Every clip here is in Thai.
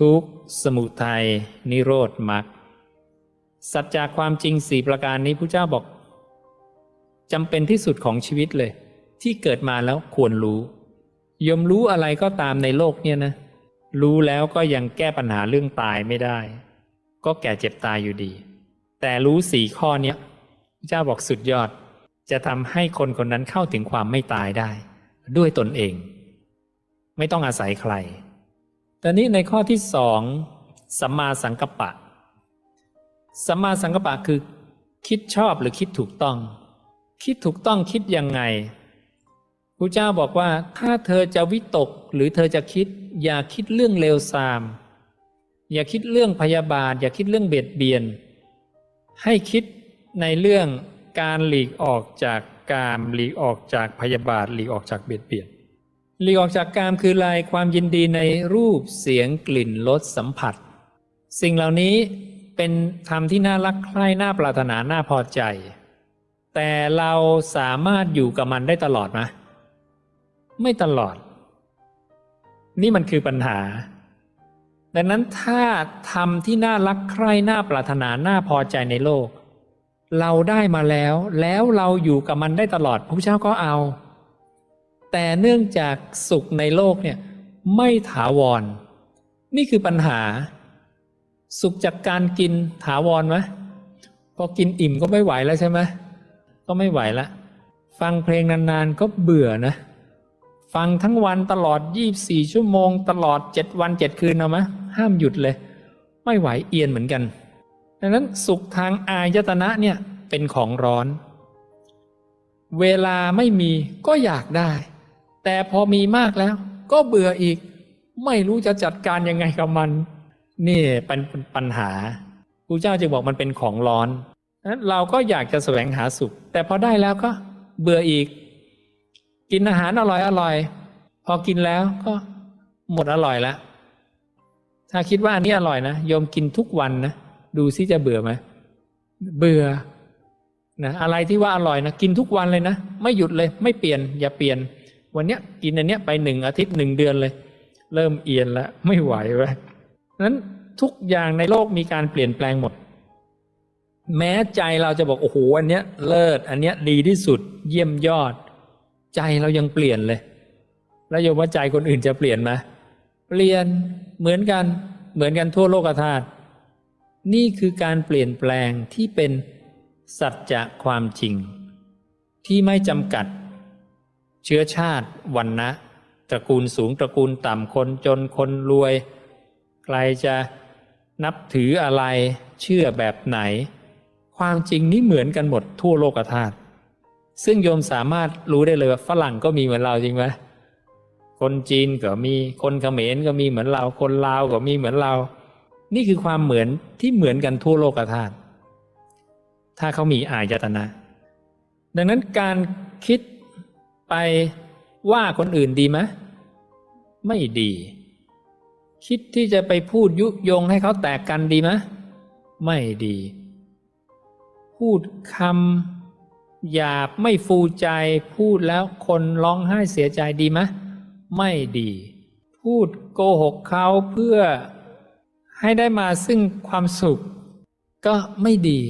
ทุกสมุทัยนิโรธมรรคสัจจะความจริงสี่ประการนี้พระเจ้าบอกจำเป็นที่สุดของชีวิตเลย ที่เกิดมาแล้วควรรู้ยมรู้อะไรก็ตามในโลกเนี่ยนะ รู้แล้วก็ยังแก้ปัญหาเรื่องตายไม่ได้ ก็แก่เจ็บตายอยู่ดี แต่รู้สี่ข้อเนี้ยพระเจ้าบอกสุดยอด จะทำให้คนคนนั้นเข้าถึงความไม่ตายได้ ด้วยตนเอง ไม่ต้องอาศัยใคร แตอนนี้ในข้อที่สองสัมมาสังกัปปะ สัมมาสังกัปปะคือ คิดชอบหรือคิดถูกต้อง คิดถูกต้องคิดยังไงพระเจ้าบอกว่าถ้าเธอจะวิตกหรือเธอจะคิด อย่าคิดเรื่องเลวทราม อย่าคิดเรื่องพยาบาท อย่าคิดเรื่องเบียดเบียน ให้คิดในเรื่องการหลีกออกจากกามหลีกออกจากพยาบาทหลีกออกจากเบียดเบียน หลีกออกจากกามคือลายความยินดีในรูปเสียงกลิ่นรสสัมผัส สิ่งเหล่านี้เป็นธรรมที่น่ารักใคร่น่าปรารถนาน่าพอใจ แต่เราสามารถอยู่กับมันได้ตลอดไหมไม่ตลอด นี่มันคือปัญหา ดังนั้นถ้าธรรมที่น่ารักใคร่น่าปรารถนาน่าพอใจในโลก เราได้มาแล้ว แล้วเราอยู่กับมันได้ตลอดพระพุทธเจ้าก็เอา แต่เนื่องจากสุขในโลกเนี่ยไม่ถาวร นี่คือปัญหา สุขจากการกินถาวรไหมพอกินอิ่มก็ไม่ไหวแล้วใช่ไหมก็ไม่ไหวละ ฟังเพลงนานๆก็เบื่อนะ ฟังทั้งวันตลอด 24 ชั่วโมง ตลอด 7 วัน 7 คืนเอาไหมห้ามหยุดเลย ไม่ไหวเอียนเหมือนกันดังนั้นสุขทางอายตนะเนี่ยเป็นของร้อน เวลาไม่มีก็อยากได้ แต่พอมีมากแล้ว ก็เบื่ออีก ไม่รู้จะจัดการยังไงกับมัน นี่เป็นปัญหาพระเจ้าจึงบอกมันเป็นของร้อนนั้นเราก็อยากจะแสวงหาสุข แต่พอได้แล้วก็เบื่ออีก กินอาหารอร่อยอร่อย พอกินแล้วก็หมดอร่อยแล้วถ้าคิดว่าอันนี้อร่อยนะโยมกินทุกวันนะดูซิจะเบื่อไหมเบื่อนะอะไรที่ว่าอร่อยนะกินทุกวันเลยนะ ไม่หยุดเลย ไม่เปลี่ยน อย่าเปลี่ยน วันเนี้ยกินอันเนี้ยไปหนึ่งอาทิตย์หนึ่งเดือนเลย เริ่มเอียนแล้วไม่ไหวเว้ยนั้นทุกอย่างในโลกมีการเปลี่ยนแปลงหมด แม้ใจเราจะบอกโอ้โหอันเนี้ยเลิศอันเนี้ยดีที่สุดเยี่ยมยอด ใจเรายังเปลี่ยนเลย แล้วโยมว่าใจคนอื่นจะเปลี่ยนไหมเปลี่ยนเหมือนกันเหมือนกันทั่วโลกธาตุนี่คือการเปลี่ยนแปลงที่เป็นสัจจะความจริง ที่ไม่จำกัด เชื้อชาติวันนะตระกูลสูงตระกูลต่ำคนจนคนรวย ใครจะนับถืออะไรเชื่อแบบไหน ความจริงนี้เหมือนกันหมดทั่วโลกธาตุซึ่งโยมสามารถรู้ได้เลยว่าฝรั่งก็มีเหมือนเราจริงไหมคนจีนก็มีคนเขมรก็มีเหมือนเราคนลาวก็มีเหมือนเรา นี่คือความเหมือนที่เหมือนกันทั่วโลกธาตุถ้าเขามีอายตนะ ดังนั้นการคิด ไปว่าคนอื่นดีไหมไม่ดี คิดที่จะไปพูดยุยงให้เขาแตกกันดีไหมไม่ดี พูดคำหยาบไม่ฟูใจ พูดแล้วคนร้องไห้เสียใจดีไหมไม่ดี พูดโกหกเขาเพื่อให้ได้มาซึ่งความสุข ก็ไม่ดี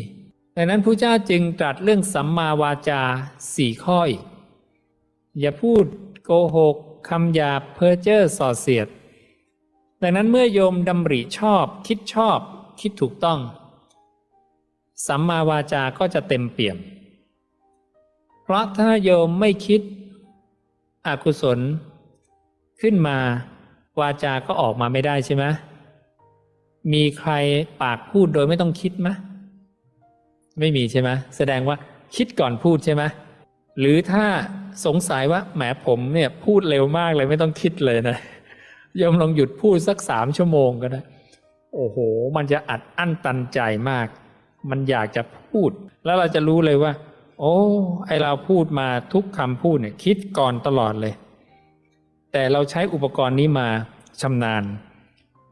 ดังนั้นพระเจ้าจึงตรัสเรื่องสัมมาวาจาสี่ข้ออีก อย่าพูดโกหกคำหยาบเพ้อเจ้อส่อเสียด ดังนั้นเมื่อโยมดำริชอบ คิดชอบ คิดถูกต้อง สัมมาวาจาก็จะเต็มเปี่ยม เพราะถ้าโยมไม่คิดอกุศล ขึ้นมาวาจาก็ออกมาไม่ได้ใช่ไหมมีใครปากพูดโดยไม่ต้องคิดไหมไม่มีใช่ไหมแสดงว่าคิดก่อนพูดใช่ไหม หรือถ้าสงสัยว่าแหมผมเนี่ยพูดเร็วมากเลยไม่ต้องคิดเลยนะโยมลองหยุดพูดสักสามชั่วโมงก็ได้โอ้โห มันจะอัดอั้นตันใจมาก มันอยากจะพูด แล้วเราจะรู้เลยว่า โอ้ ไอเราพูดมาทุกคำพูดเนี่ยคิดก่อนตลอดเลย แต่เราใช้อุปกรณ์นี้มาชำนาญ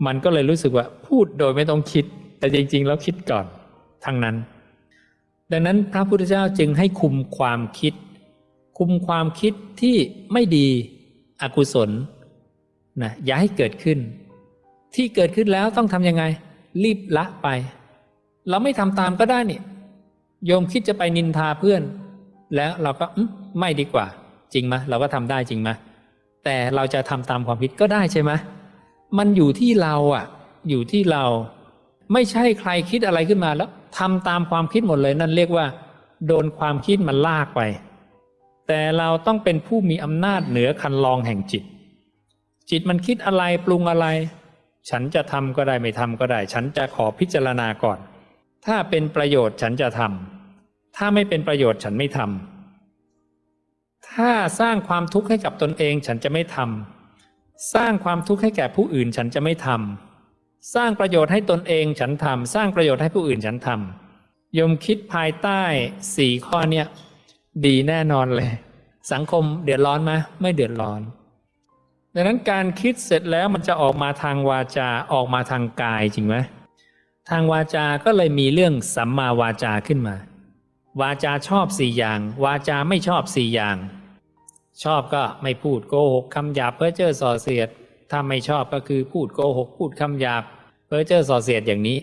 มันก็เลยรู้สึกว่าพูดโดยไม่ต้องคิด แต่จริงๆแล้วคิดก่อนทั้งนั้น ดังนั้นพระพุทธเจ้าจึงให้คุมความคิด คุมความคิดที่ไม่ดีอกุศลนะอย่าให้เกิดขึ้น ที่เกิดขึ้นแล้วต้องทำยังไง รีบละไป เราไม่ทำตามก็ได้นี่โยมคิดจะไปนินทาเพื่อน แล้วเราก็ไม่ดีกว่า จริงไหมเราก็ทำได้จริงไหมแต่เราจะทำตามความคิดก็ได้ใช่ไหมมันอยู่ที่เราอะ อยู่ที่เรา ไม่ใช่ใครคิดอะไรขึ้นมาแล้วทำตามความคิดหมดเลยนั่นเรียกว่า โดนความคิดมันลากไป แต่เราต้องเป็นผู้มีอำนาจเหนือคันลองแห่งจิต จิตมันคิดอะไรปรุงอะไร ฉันจะทำก็ได้ไม่ทำก็ได้ ฉันจะขอพิจารณาก่อน ถ้าเป็นประโยชน์ฉันจะทำถ้าไม่เป็นประโยชน์ฉันไม่ทำถ้าสร้างความทุกข์ให้กับตนเองฉันจะไม่ทำสร้างความทุกข์ให้แก่ผู้อื่นฉันจะไม่ทำสร้างประโยชน์ให้ตนเองฉันทำสร้างประโยชน์ให้ผู้อื่นฉันทำยมคิดภายใต้สี่ข้อเนี้ย ดีแน่นอนเลย สังคมเดือดร้อนไหมไม่เดือดร้อน ดังนั้นการคิดเสร็จแล้วมันจะออกมาทางวาจาออกมาทางกายจริงไหมทางวาจาก็เลยมีเรื่องสัมมาวาจาขึ้นมา วาจาชอบสี่อย่าง วาจาไม่ชอบสี่อย่าง ชอบก็ไม่พูดโกหกคำหยาบเพ้อเจ้อส่อเสียดถ้าไม่ชอบก็คือพูดโกหกพูดคำหยาบเพ้อเจ้อส่อเสียดอย่างนี้